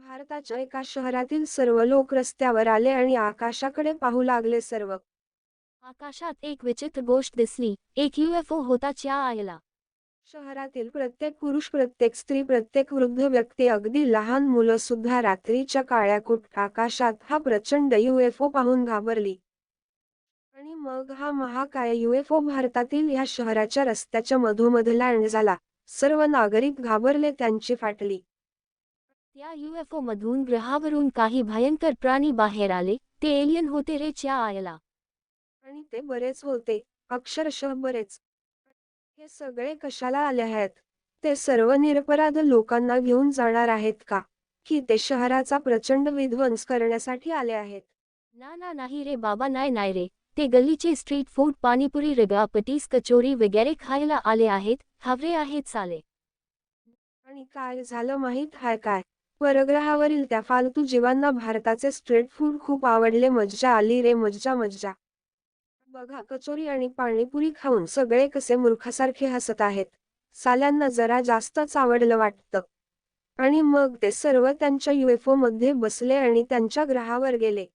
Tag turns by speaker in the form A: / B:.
A: भारताच्या एका शहरातील सर्व लोक रस्त्यावर आले आणि आकाशाकडे पाहू लागले सर्व.
B: आकाशात एक विचित्र गोष्ट दिसली. एक युएफओ होता च्या आयला
A: शहरातील प्रत्येक पुरुष प्रत्येक स्त्री प्रत्येक वृद्ध व्यक्ती अगदी लहान मुलं सुद्धा रात्रीच्या काळ्याकुट आकाशात हा प्रचंड युएफओ पाहून घाबरली. आणि मग हा महाकाय युएफओ भारतातील ह्या शहराच्या रस्त्याच्या मधोमध लँड झाला. सर्व नागरिक घाबरले त्यांची फाटली.
B: त्या युएफओ मधून ग्रहावरून काही भयंकर प्राणी बाहेर आले. ते एलियन होते रे च्या आयला.
A: आणि ते बरेच होते. अक्षरशः बरेच. हे सगळे कशाला आले आहेत? ते सर्व निरपराध लोकांना घेऊन जाणार आहेत का? की ते शहराचा प्रचंड विध्वंस करण्यासाठी आले आहेत?
B: ना ना नाही रे बाबा नाही नाही रे. ते गल्लीचे स्ट्रीट फूड पाणीपुरी रिगा पटीस कचोरी वगैरे खायला आले आहेत. हवरे आहेत साले.
A: आणि काय झालं माहीत हाय काय? परग्रहावरील त्या फालतू जीवांना भारताचे स्ट्रीट फूड खूप आवडले. मज्जा आली रे मज्जा मज्जा. बघा कचोरी आणि पाणीपुरी खाऊन सगळे कसे मूर्खासारखे हसत आहेत. साल्यांना जरा जास्तच आवडलं वाटतं. आणि मग ते सर्व त्यांच्या युएफओ मध्ये बसले आणि त्यांच्या ग्रहावर गेले.